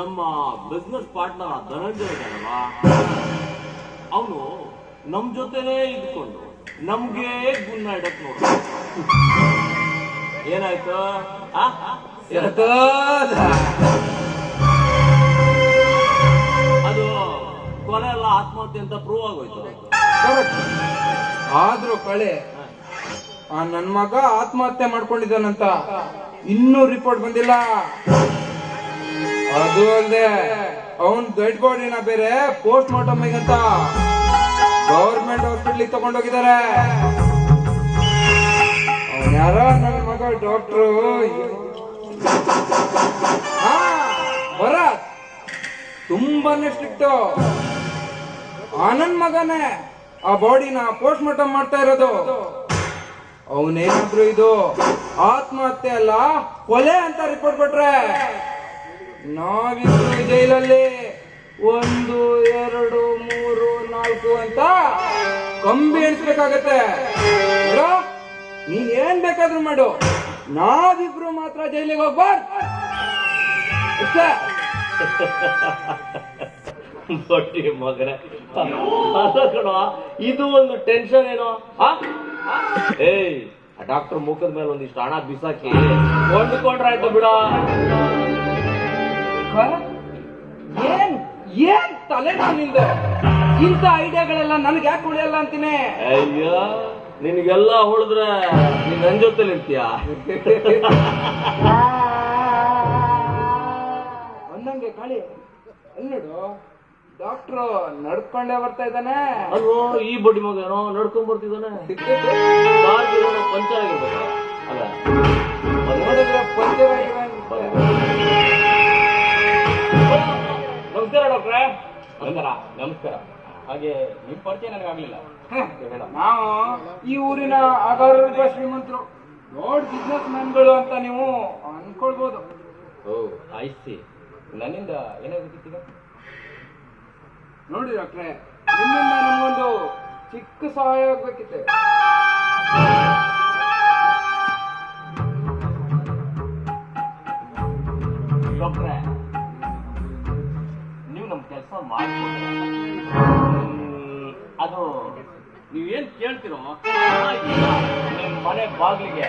ನಮ್ಮ business partner Dhananjaya ಇದ್ದಾನಲ್ವಾ ಅವನು ನಮ್ ಜೊತೆನೇ ಇದ್ಕೊಂಡು ನಮ್ಗೆ ಗುನ್ನ ಇಡಕ್ ನೋಡ. ಏನಾಯ್ತು? ಅದು ಕೊಲೆ ಎಲ್ಲ ಆತ್ಮಹತ್ಯೆ ಅಂತ ಪ್ರೂವ್ ಆಗೋಯ್ತು. ಆದ್ರೂ ಕಳೆ ಆ ನನ್ ಮಗ ಆತ್ಮಹತ್ಯೆ ಮಾಡ್ಕೊಂಡಿದ್ದಾನಂತ ಇನ್ನೂ ರಿಪೋರ್ಟ್ ಬಂದಿಲ್ಲ. ಅದು ಅಲ್ಲದೆ ಅವನ್ ಡೆಡ್ ಬಾಡಿನ ಬೇರೆ ಪೋಸ್ಟ್ ಮಾರ್ಟಮ್ ಅಂತ ಗೌರ್ಮೆಂಟ್ ಹಾಸ್ಪಿಟ್ಲಿಗೆ ತಗೊಂಡೋಗಿದ್ದಾರೆ. ಅವನ್ ಯಾರ? ನನ್ನ ಮಗ ಡಾಕ್ಟ್ರು ಭರತ್. ತುಂಬಾನೇ ಸ್ಟ್ರಿಕ್ಟು ಆನಂದ್ ಮಗನೇ ಆ ಬಾಡಿನ ಪೋಸ್ಟ್ ಮಾರ್ಟಮ್ ಮಾಡ್ತಾ ಇರೋದು. ಅವನೇನಾದ್ರು ಇದು ಆತ್ಮಹತ್ಯೆ ಅಲ್ಲ, ಕೊಲೆ ಅಂತ ರಿಪೋರ್ಟ್ ಕೊಟ್ರೆ ನಾವಿಬ್ರು ಜೈಲಲ್ಲಿ ಒಂದು, ಎರಡು, ಮೂರು, ನಾಲ್ಕು ಅಂತ ಕಂಬಿ ಎಣಿಸ್ಬೇಕಾಗತ್ತೆ. ನೀನ್ ಏನ್ ಬೇಕಾದ್ರೂ ಮಾಡು. ನಾವಿಬ್ರು ಮಾತ್ರ ಜೈಲಿಗೆ ಹೋಗ್ಬಾರ್ದು. ಬಟ್ಟಿ ಮಗನೆ. ಇದು ಒಂದು ಟೆನ್ಷನ್ ಏನೋ? ಏಯ್, ಆ ಡಾಕ್ಟರ್ ಮುಖದ ಮೇಲೆ ಒಂದಿಷ್ಟು ಹಣ ಬಿಸಾಕಿ ಕೊಂಡ್ಕೊಂಡ್ರಾಯ್ತು ಬಿಡ. ಏನ್ ಏನ್ ತಲೆ ನಿಂದು? ಇಂಥ ಐಡಿಯಾಗಳೆಲ್ಲ ನನಗೆ ಯಾಕೆ ಉಳಿಯಲ್ಲ ಅಂತೀನಿ? ಅಯ್ಯೋ ನಿನಗೆಲ್ಲ ಉಳಿದ್ರೆ ನೀನ್ ನನ್ ಜೊತೆಲಿ ಇರ್ತೀಯ? ಅಂದಂಗೆ ಕಾಳಿ. ಅಲ್ಲಿ ಡಾಕ್ಟರ್ ನಡ್ಕೊಂಡೇ ಬರ್ತಾ ಇದ್ದಾನೆ. ಅಲ್ವೋ ಈ ಬಡ್ಡಿ ಮಗ ಏನೋ ನಡ್ಕೊಂಡ್ ಬರ್ತಿದ್ದಾನೆ. ಪಂಚರ್ ಆಗಿರ್ಬೇಕು? ಅಲ್ಲ. ನಮಸ್ಕಾರ ನಮಸ್ಕಾರ. ಹಾಗೆ ನಿಮ್ ಪರಿಚಯ ನನಗಾಗ್ಲಿಲ್ಲ. ನಾವು ಈ ಊರಿನ ಆಧಾರ ಶ್ರೀಮಂತರು ದೊಡ್ಡ ಬಿಸ್ನೆಸ್ ಮ್ಯಾನ್ಗಳು ಅಂತ ನೀವು ಅನ್ಕೊಳ್ಬೋದು. ಓ ಐಸಿ ನನ್ನಿಂದ ಏನಾಗುತ್ತಿತ್ತೀಗ ನೋಡಿ ಡಾಕ್ಟ್ರೆ ನಿಮ್ಮಿಂದ ನಮಗೊಂದು ಚಿಕ್ಕ ಸಹಾಯ ಆಗ್ಬೇಕಿತ್ತೆ. ಕೆಲಸ ಮಾಡ್ಕೊಂಡ್ರೆ ಅದು ನೀವೇನ್ ಕೇಳ್ತಿರೋ ಆ, ಈಗ ನಿಮ್ ಮನೆ ಬಾಗಿಲಿಗೆ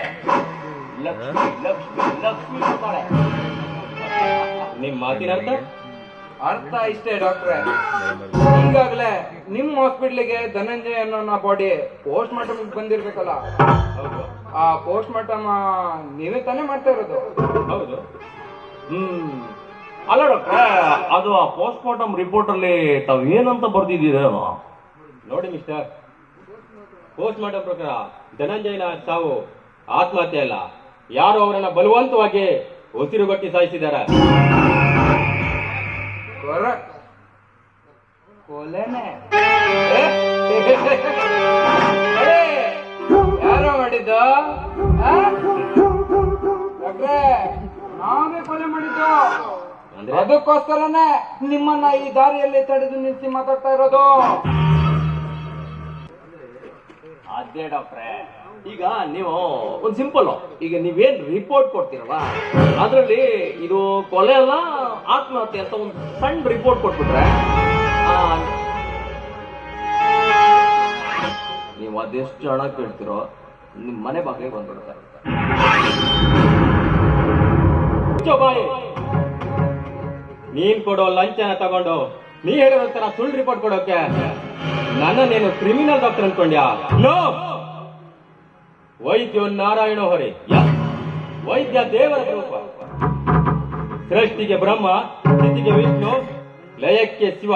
ಲಕ್ಷ್ಮಿ ಲಕ್ಷ್ಮಿ ಲಕ್ಷ್ಮಿ ಬರ್ತಾಳೆ ನಿಮ್ ಮಾತಿನ ಅರ್ಥ? ಅರ್ಥ ಇಷ್ಟೇ ಡಾಕ್ಟ್ರೆ. ಈಗಾಗಲೇ ನಿಮ್ ಹಾಸ್ಪಿಟ್ಲಿಗೆ ಧನಂಜಯ ಅನ್ನೋ ಬಾಡಿ ಪೋಸ್ಟ್ ಮಾರ್ಟಮ್ ಬಂದಿರ್ಬೇಕಲ್ಲ. ಹೌದು. ಆ ಪೋಸ್ಟ್ ಮಾರ್ಟಮ್ ನೀವೇ ತಾನೇ ಮಾಡ್ತಾ ಇರೋದು. ಹೌದು. ಹ್ಮ್. ಅಲ್ಲ ಡಾಕ್ಟ್ರೆ ಅದು ಆ ಪೋಸ್ಟ್ ಮಾರ್ಟಮ್ ರಿಪೋರ್ಟ್ ಅಲ್ಲಿ ತಾವ್ ಏನಂತ ಬರ್ದಿದ್ದೀರ ನೋಡಿ ಮಿಸ್ಟರ್ ಪೋಸ್ಟ್ ಮಾರ್ಟಮ್ ಪ್ರಕಾರ ಧನಂಜಯನ ಸಾವು ಆತ್ಮಹತ್ಯೆ ಅಲ್ಲ. ಯಾರು ಅವರನ್ನ ಬಲವಂತವಾಗಿ ಉಸಿರುಗಟ್ಟಿ ಸಾಯಿಸಿದ್ದಾರೆ? ಯಾರು ಕೊಲೆನೆ. ಅರೆ, ಯಾರೋ ಮಾಡಿದ್ದು? ಅದಕ್ಕೋಸ್ಕರನೇ ನಿಮ್ಮನ್ನ ಈ ದಾರಿಯಲ್ಲಿ ತಡೆದು ನಿಂತು ಮಾತಾಡ್ತಾ ಇರೋದು. ಅದೇ ಡಾಕ್ಟ್ರೆ ಈಗ ನೀವು ಒಂದು ಸಿಂಪಲ್ ಈಗ ನೀವೇನ್ ರಿಪೋರ್ಟ್ ಕೊಡ್ತೀರಲ್ಲ ಅದರಲ್ಲಿ ಇದು ಕೊಲೆ ಅಲ್ಲ ಆತ್ಮಹತ್ಯೆ ಅಂತ ಒಂದು ಸಣ್ಣ ರಿಪೋರ್ಟ್ ಕೊಟ್ಬಿಟ್ರೆ ನೀವು ಅದೆಷ್ಟು ಹಣ ಕೇಳ್ತಿರೋ ನಿಮ್ಮ ಮನೆ ಬಾಗಿಲಿಗೆ ಬಂದ್ಬಿಡ್ತಾರೆ ಬಾಯಿ. ನೀನ್ ಕೊಡೋ ಲಂಚನ ತಗೊಂಡು, ನೀ ಹೇಳಿರೋ ಸುಳ್ಳು ರಿಪೋರ್ಟ್ ಕೊಡೋಕೆ, ನನ್ನ ನೀನು ಕ್ರಿಮಿನಲ್ ಡಾಕ್ಟರ್ ಅನ್ಕೊಂಡ್ಯಾ? ನೋ ವೈದ್ಯ ನಾರಾಯಣ ಹೊರೆ ವೈದ್ಯ ದೇವರ ರೂಪ. ಸೃಷ್ಟಿಗೆ ಬ್ರಹ್ಮ, ಸ್ಥಿತಿಗೆ ವಿಷ್ಣು, ಲಯಕ್ಕೆ ಶಿವ.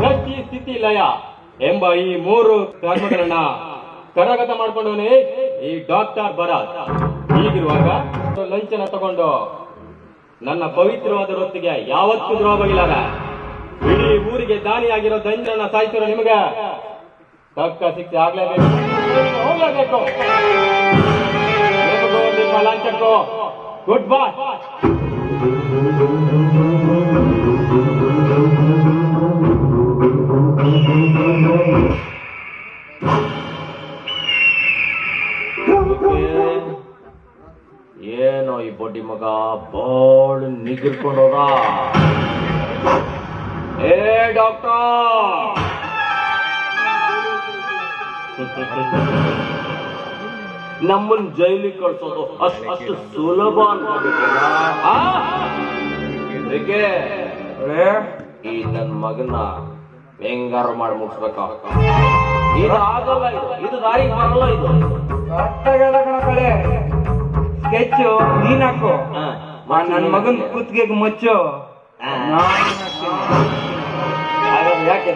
ಸೃಷ್ಟಿ, ಸ್ಥಿತಿ, ಲಯ ಎಂಬ ಈ ಮೂರು ಧರ್ಮಗಳನ್ನ ಕರಗತ ಮಾಡ್ಕೊಂಡವನೇ ಈ ಡಾಕ್ಟರ್ ಬರ ಹೀಗಿರುವಾಗ ಲಂಚನ ತಗೊಂಡು ನನ್ನ ಪವಿತ್ರವಾದ ರೊತ್ತಿಗೆ ಯಾವತ್ತೂ ದ್ರೋಹ ಬಗಿಲಾರ ಇಡೀ ಊರಿಗೆ ದಾನಿಯಾಗಿರೋ ದಂಜನ ಸಾಯ್ತಿರೋ ನಿಮಗೆ ತಕ್ಕ ಶಿಕ್ಷೆ ಆಗ್ಲೇಬೇಕು. ಹೋಗ್ಲೇಬೇಕು. ಗುಡ್ ಬಾಯ್ ಏನೋ ಈ ಬೊಡ್ಡಿ ಮಗ ಬಾಳು ನಿಗಿರ್ಕೊಂಡೋದ. ಏ ಡಾಕ್ಟರ್! ನಮ್ಮನ್ ಜೈಲಿಗೆ ಕಳ್ಸೋದು ಅಷ್ಟು ಅಷ್ಟು ಸುಲಭ ಅನ್ಕೊಂಡಿದ್ದೀರಾ ಈ ನನ್ ಮಗನ ಹೆಂಗಾರ ಮಾಡಿ ಮುಗಿಸ್ಬೇಕ ಇದು ಆಗಲ್ಲ ಇದು. ಇದು ದಾರಿಗೆ ಬರಲ್ಲ ಇದು. ಕರೆಕ್ಟಾಗೆಲ್ಲ ಕಣ ಕಳೆ ಸ್ಕೆಚ್ ನೀನ್ ಹಾಕು. ಹಾ, ಆ ನನ್ ಮಗನ್ ಕುತ್ತಿಗೆಗೆ ಮಚ್ಚು. ಯಾಕೆ